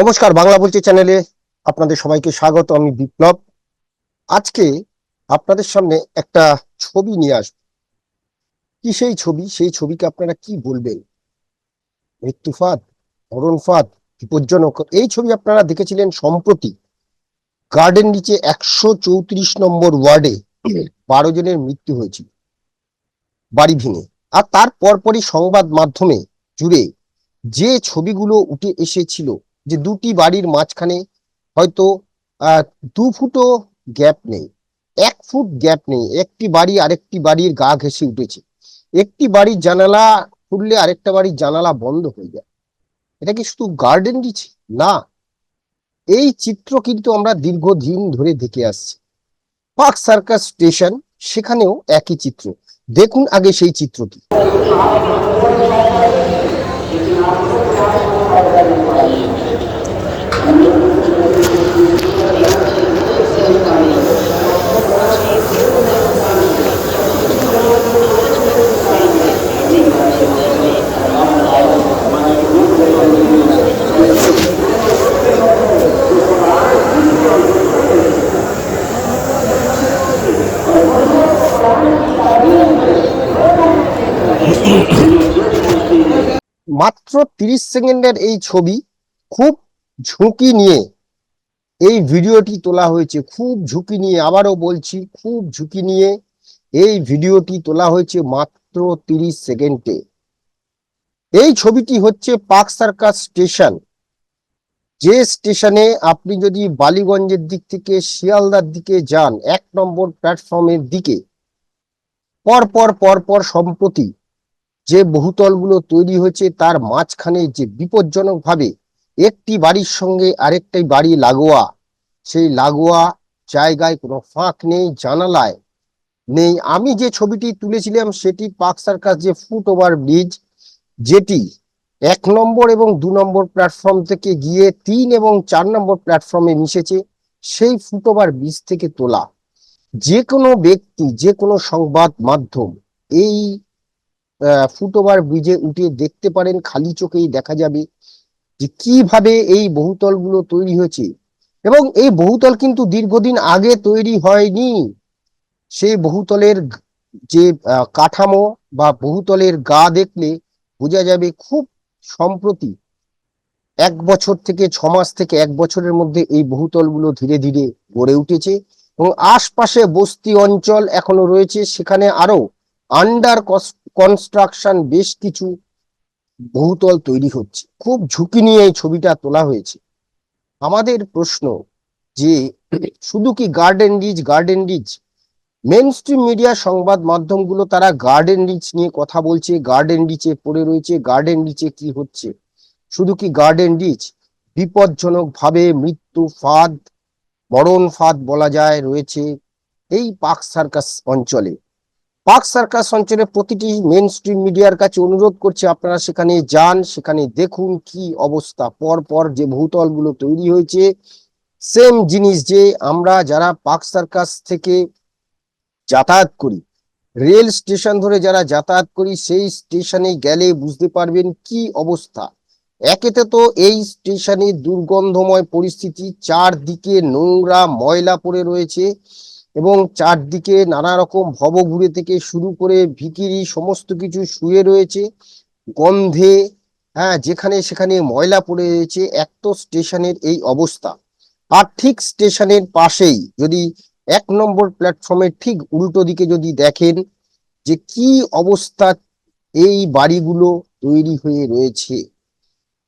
নমস্কার, বাংলা বলছি চ্যানেলে আপনাদের সবাইকে স্বাগত, আমি বিপ্লব। আজকে আপনাদের সামনে একটা ছবি নিয়ে আসব। কি সেই ছবি? সেই ছবিকে আপনারা কি বলবেন? মৃত্যুফাদ মরণফাদ বিপজ্জনক, এই ছবি আপনারা দেখেছিলেন সম্প্রতি। গার্ডেন নিচে একশো চৌত্রিশ নম্বর ওয়ার্ডে বারো জনের মৃত্যু হয়েছিল, বাড়ি ভেঙে। আর তার পরপরই সংবাদ মাধ্যমে জুড়ে যে ছবিগুলো উঠে এসেছিল যে দুটি বাড়ির মাঝখানে হয়তো দু ফুটও গ্যাপ নেই। এক ফুট গ্যাপ নেই। একটি বাড়ি আরেকটি বাড়ির গা ঘেঁষে উঠেছে। একটি বাড়ির জানালা খুললে আরেকটা বাড়ির জানালা বন্ধ হয়ে যায়। এটা কি শুধু গার্ডেন দিচ্ছে না। এই চিত্র কিন্তু আমরা দীর্ঘদিন ধরে দেখে আসছি। পার্ক সার্কাস স্টেশন সেখানেও একই চিত্র। দেখুন আগে সেই চিত্রটি মাত্র তিরিশ সেকেন্ডের এই ছবি খুব ঝুঁকি নিয়ে এই ভিডিওটি তোলা হয়েছে। খুব ঝুঁকি নিয়ে, আবারও বলছি, খুব ঝুঁকি নিয়ে এই ভিডিওটি তোলা হয়েছে মাত্র তিরিশ সেকেন্ডে। এই ছবিটি হচ্ছে পার্ক সার্কাস স্টেশন। যে স্টেশনে আপনি যদি বালিগঞ্জের দিক থেকে শিয়ালদার দিকে যান, এক নম্বর প্ল্যাটফর্মের দিকে পর পর পর পর সম্প্রতি যে বহুতলগুলো তৈরি হয়েছে, তার মাঝখানে যে বিপজ্জনক ভাবে একটি বাড়ির সঙ্গে আরেকটি বাড়ি লাগোয়া, সেই লাগোয়া জায়গায় কোনো ফাঁক নেই, জানালায় নেই। আমি যে ছবিটি তুলেছিলাম, সেটি পার্ক সার্কাস যে ফুট ওভার ব্রিজ, যেটি এক নম্বর এবং দু নম্বর প্ল্যাটফর্ম থেকে গিয়ে তিন এবং চার নম্বর প্ল্যাটফর্মে মিশেছে, সেই ফুট ওভার ব্রিজ থেকে তোলা। যে কোনো ব্যক্তি, যে কোনো সংবাদ মাধ্যম এই ফুট ওভার ব্রিজে উঠে দেখতে পারেন খালি চোখেই দেখা যাবে যে কীভাবে এই বহুতলগুলো তৈরি হয়েছে। এবং এই বহুতল কিন্তু দীর্ঘদিন আগে তৈরি হয়নি। সেই বহুতলের যে কাঠামো বা বহুতলের গা দেখলে বোঝা যাবে খুব সম্প্রতি এক বছর থেকে ছ মাস থেকে এক বছরের মধ্যে এই বহুতলগুলো ধীরে ধীরে গড়ে উঠেছে এবং আশপাশে বস্তি অঞ্চল এখনও রয়েছে। সেখানে আরও আন্ডার কনস্ট্রাকশন বেশ কিছু বহুতল তৈরি হচ্ছে। খুব ঝুঁকি নিয়ে এই ছবিটা তোলা হয়েছে। আমাদের প্রশ্ন যে শুধু কি Garden Reach Garden Reach mainstream media সংবাদ মাধ্যমগুলো তারা গার্ডেন রিচ নিয়ে কথা বলছে গার্ডেন রিচে পড়ে রয়েছে গার্ডেন রিচে কি হচ্ছে? শুধু কি গার্ডেন রিচ বিপজ্জনক ভাবে মৃত্যু ফাঁদ, মরণ ফাঁদ বলা যায় রয়েছে এই পার্ক সার্কাস অঞ্চলে। পার্ক সার্কাস অঞ্চলে প্রতিটি মেন স্ট্রিম মিডিয়ার কাছে অনুরোধ করছে, আপনারা সেখানে যান, সেখানে দেখুন কি অবস্থা। পর পর যে বহুতলগুলো তৈরি হয়েছে সেম জিনিস যে আমরা যারা পার্ক সার্কাস থেকে যাতায়াত করি, রেল স্টেশন ধরে যারা যাতায়াত করি, সেই স্টেশনে গেলে বুঝতে পারবেন কি অবস্থা। একেতে তো এই স্টেশনে দুর্গন্ধময় পরিস্থিতি, চারদিকে নোংরা ময়লা পড়ে রয়েছে। এবং চারদিকে নানা রকম ভবঘুরে থেকে শুরু করে ভিকিরি সমস্ত কিছু শুয়ে রয়েছে। গন্ধে হ্যাঁ যেখানে সেখানে ময়লা পড়ে রয়েছে, এক তো স্টেশনের এই অবস্থা। আর ঠিক স্টেশনের পাশেই যদি এক নম্বর প্ল্যাটফর্মের ঠিক উল্টো দিকে যদি দেখেন যে কি অবস্থা এই বাড়িগুলো তৈরি হয়ে রয়েছে।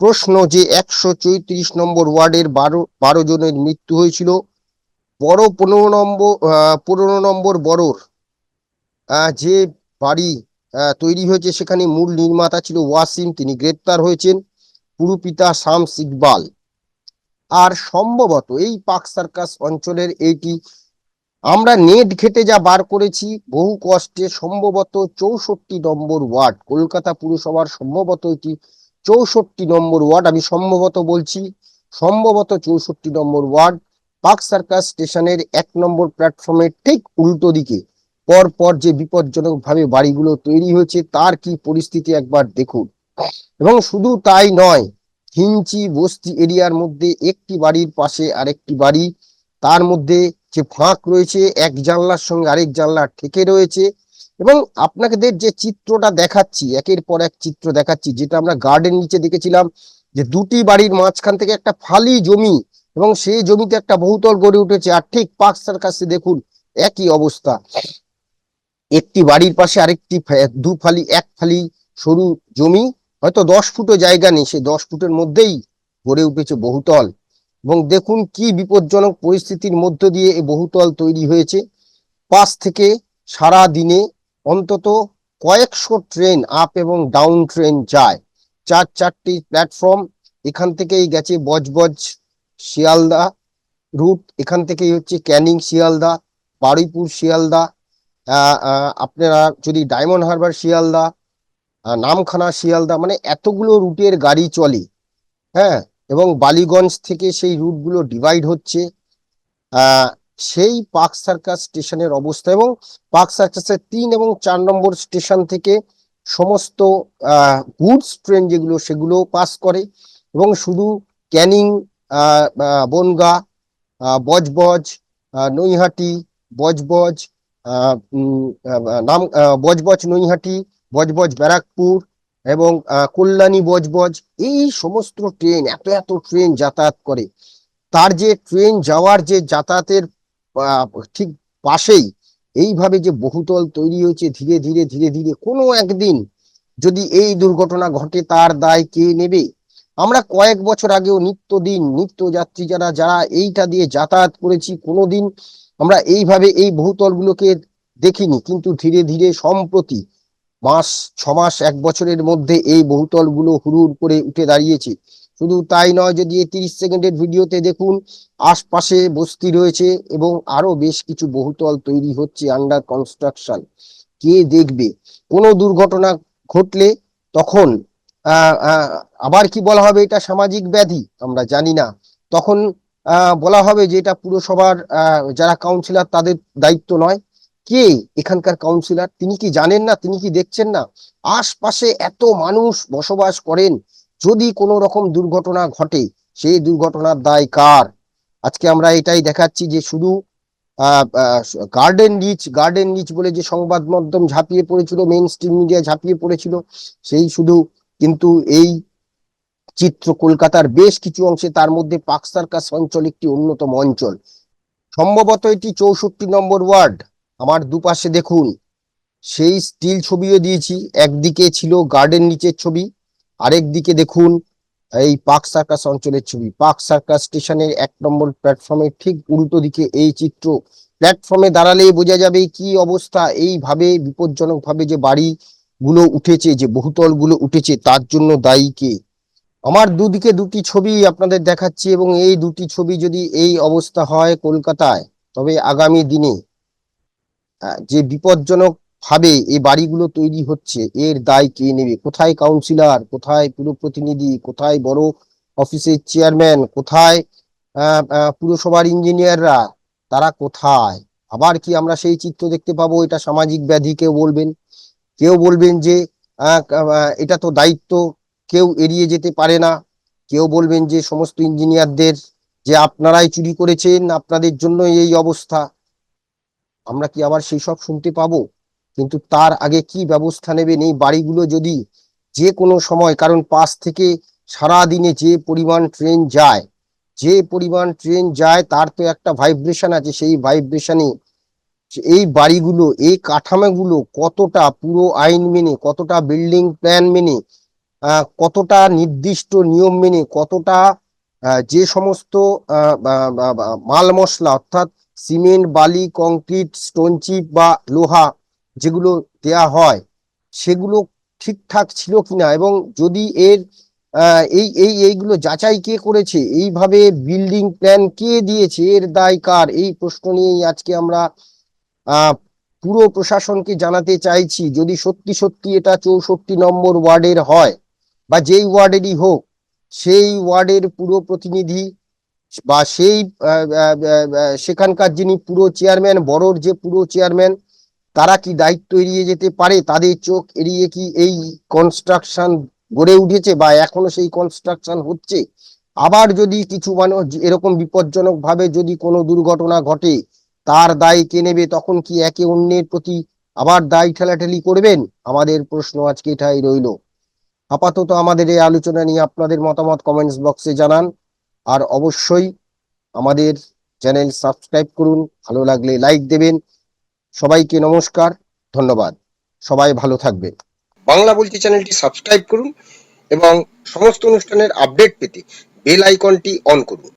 প্রশ্ন যে একশো চৌত্রিশ নম্বর ওয়ার্ডের বারো বারো জনের মৃত্যু হয়েছিল বড় পনেরো নম্বর পনেরো নম্বর বড়র যে বাড়ি তৈরি হয়েছে সেখানে মূল নির্মাতা ছিল ওয়াসিম। তিনি গ্রেপ্তার হয়েছেন পুরুপিতা শামস ইকবাল। আর সম্ভবত এই পাক সার্কাস অঞ্চলের এইটি আমরা নেট ঘেটে যা বার করেছি, বহু কষ্টে সম্ভবত চৌষট্টি নম্বর ওয়ার্ড। কলকাতা পুরসভার সম্ভবত এটি চৌষট্টি নম্বর ওয়ার্ড। আমি সম্ভবত বলছি, সম্ভবত চৌষট্টি নম্বর ওয়ার্ড। পার্ক সার্কাস স্টেশনের এক নম্বর প্ল্যাটফর্মের ঠিক উল্টো দিকে। পর পর যে বিপজ্জনক ভাবে বাড়িগুলো তৈরি হয়েছে, তার কি পরিস্থিতি একবার দেখুন। এবং শুধু তাই নয় হিঞ্চি বস্তি এরিয়ার মধ্যে একটি বাড়ির পাশে আরেকটি বাড়ি, তার মধ্যে যে ফাঁক রয়েছে, এক জানলার সঙ্গে আরেক জানলা ঠেকে রয়েছে। এবং আপনাদের যে চিত্রটা দেখাচ্ছি, একের পর এক চিত্র দেখাচ্ছি, যেটা আমরা গার্ডেন নিচে দেখেছিলাম, যে দুটি বাড়ির মাঝখান থেকে একটা ফালি জমি এবং সেই জমিতে একটা বহুতল গড়ে উঠেছে, আর ঠিক পাকসার কাছে দেখুন একই অবস্থা। একটি বাড়ির পাশে আরেকটি দু ফালি, এক ফালি সরু জমি, হয়তো দশ ফুটও জায়গা নেই, সেই দশ ফুটের মধ্যেই গড়ে উঠেছে বহুতল। এবং দেখুন কি বিপজ্জনক পরিস্থিতির মধ্য দিয়ে এই বহুতল তৈরি হয়েছে। পাশ থেকে সারা দিনে অন্তত কয়েকশো ট্রেন আপ এবং ডাউন ট্রেন যায়। চার চারটি প্ল্যাটফর্ম, এখান থেকেই গেছে বজবজ শিয়ালদা রুট এখান থেকেই হচ্ছে ক্যানিং শিয়ালদা, বারুইপুর শিয়ালদা আপনারা যদি ডায়মন্ড হারবার শিয়ালদা নামখানা শিয়ালদা মানে এতগুলো রুটের গাড়ি চলে হ্যাঁ? এবং বালিগঞ্জ থেকে সেই রুটগুলো ডিভাইড হচ্ছে সেই পার্ক সার্কাস স্টেশনের অবস্থা এবং পার্ক সার্কাসের তিন এবং চার নম্বর স্টেশন থেকে সমস্ত গুডস ট্রেন যেগুলো সেগুলো পাস করে এবং শুধু ক্যানিং বনগা বজবজ নৈহাটি, বজবজ নাম বজবজ, নৈহাটি, বজবজ, ব্যারাকপুর এবং কল্যাণী, বজবজ, এই সমস্ত ট্রেন, এত এত ট্রেন যাতায়াত করে। তার যে ট্রেন যাওয়ার যে যাতায়াতের ঠিক পাশেই এইভাবে যে বহুতল তৈরি হয়েছে ধীরে ধীরে ধীরে ধীরে, কোনো একদিন যদি এই দুর্ঘটনা ঘটে, তার দায় কে নেবে? আমরা কয়েক বছর আগেও নিত্যদিন নিত্যযাত্রী যারা যারা এইটা দিয়ে যাতায়াত করেছি, কোনোদিন আমরা এইভাবে এই বহুতলগুলোকে দেখিনি। কিন্তু ধীরে ধীরে সম্প্রতি মাস ছ মাস এক বছরের মধ্যে এই বহুতলগুলো হুড়ুর করে উঠে দাঁড়িয়েছে। শুধু তাই নয়, যদি এই তিরিশ সেকেন্ডের ভিডিওতে দেখুন, আশপাশে বস্তি রয়েছে এবং আরও বেশ কিছু বহুতল তৈরি হচ্ছে আন্ডার কনস্ট্রাকশন কে দেখবে? কোনো দুর্ঘটনা ঘটলে তখন আবার কি বলা হবে এটা সামাজিক ব্যাধি? আমরা জানি না। তখন বলা হবে যে এটা পুরসভার যারা কাউন্সিলর তাদের দায়িত্ব নয়। কে এখানকার কাউন্সিলর তিনি কি জানেন না? তিনি কি দেখছেন না? আশপাশে এত মানুষ বসবাস করেন, যদি কোনো রকম দুর্ঘটনা ঘটে, সেই দুর্ঘটনার দায় কার? আজকে আমরা এটাই দেখাচ্ছি যে শুধু গার্ডেন রিচ গার্ডেন রিচ বলে যে সংবাদ মাধ্যম ঝাঁপিয়ে পড়েছিল মেইন স্ট্রিম মিডিয়া ঝাঁপিয়ে পড়েছিল, সেই শুধু কিন্তু এই চিত্র কলকাতার বেশ কিছু অংশে তার মধ্যে পাক সার্কাস অঞ্চল একটি অন্যতম অঞ্চল। সম্ভবত এটি চৌষট্টি নম্বর ওয়ার্ড। আমার দুপাশে দেখুন, সেই স্টিল ছবিও দিয়েছি। একদিকে ছিল গার্ডেন নিচের ছবি, আরেক দিকে দেখুন, এই পাক সার্কাস অঞ্চলের ছবি। পাক সার্কাস স্টেশনের এক নম্বর প্ল্যাটফর্মের ঠিক উল্টো দিকে এই চিত্র। প্ল্যাটফর্মে দাঁড়ালেই বোঝা যাবে কি অবস্থা, এইভাবে বিপজ্জনক ভাবে যে বাড়ি গুলো উঠেছে, যে বহুতলগুলো উঠেছে, তার জন্য দায়ী কে? আমার দুদিকে দুটি ছবি আপনাদের দেখাচ্ছি এবং এই দুটি ছবি যদি এই অবস্থা হয় কলকাতায়, তবে আগামী দিনে যে বিপজ্জনক ভাবে এই বাড়িগুলো তৈরি হচ্ছে, এর দায় কে নেবে? কোথায় কাউন্সিলর কোথায় পুরো প্রতিনিধি কোথায় বড় অফিসের চেয়ারম্যান কোথায় পুরসভার ইঞ্জিনিয়াররা তারা কোথায়? আবার কি আমরা সেই চিত্র দেখতে পাবো? এটা সামাজিক ব্যাধি কেউ বলবেন। কেউ বলবেন যে এটা তো দায়িত্ব, কেউ এড়িয়ে যেতে পারে না। কেউ বলবেন যে, সমস্ত ইঞ্জিনিয়ারদের যে আপনারাই চুরি করেছেন, আপনাদের জন্য এই অবস্থা। আমরা কি আবার সেই সব শুনতে পাবো? কিন্তু তার আগে কি ব্যবস্থা নেবেন? এই বাড়িগুলো যদি যে কোনো সময়, কারণ পাশ থেকে সারা দিনে যে পরিমাণ ট্রেন যায়, যে পরিমাণ ট্রেন যায়, তার তো একটা ভাইব্রেশন আছে। সেই ভাইব্রেশনে এই বাড়িগুলো, এই কাঠামোগুলো কতটা পুরো আইন মেনে, কতটা বিল্ডিং প্ল্যান মেনে কতটা নির্দিষ্ট নিয়ম মেনে, কতটা যে সমস্ত মাল মশলা অর্থাৎ সিমেন্ট, বালি কংক্রিট স্টোন চিপ বা লোহা যেগুলো দেয়া হয়, সেগুলো ঠিকঠাক ছিল কিনা? এবং যদি এর এই এই, এইগুলো যাচাই কে করেছে? এইভাবে বিল্ডিং প্ল্যান কে দিয়েছে? এর দায় কার এই প্রশ্ন নিয়েই আজকে আমরা পুরো প্রশাসনকে জানাতে চাইছি, যদি সত্যি সত্যি এটা চৌষট্টি নম্বর ওয়ার্ডের হয়, বা যেই ওয়ার্ডেরই হোক, সেই ওয়ার্ডের পুরো প্রতিনিধি বা সেই সেখানকার যিনি পুরো চেয়ারম্যান, বড়র যে পুরো চেয়ারম্যান, তারা কি দায়িত্ব এড়িয়ে যেতে পারে? তাদের চোখ এড়িয়ে কি এই কনস্ট্রাকশন গড়ে উঠেছে বা এখনও সেই কনস্ট্রাকশন হচ্ছে? আবার যদি কিছু মানুষ এরকম বিপজ্জনক ভাবে যদি কোনো দুর্ঘটনা ঘটে তার দায় কে নেবে, তখন কি একে অন্যের প্রতি আবার দায় ঠেলাঠেলি করবেন? আমাদের প্রশ্ন আজকে এটাই রইল। আপাতত আমাদের এই আলোচনা নিয়ে আপনাদের মতামত কমেন্টস বক্সে জানান। আর অবশ্যই আমাদের চ্যানেল সাবস্ক্রাইব করুন, ভালো লাগলে লাইক দেবেন। সবাইকে নমস্কার, ধন্যবাদ। সবাই ভালো থাকবেন। বাংলা বলছি চ্যানেলটি সাবস্ক্রাইব করুন এবং সমস্ত অনুষ্ঠানের আপডেট পেতে বেল আইকনটি অন করুন।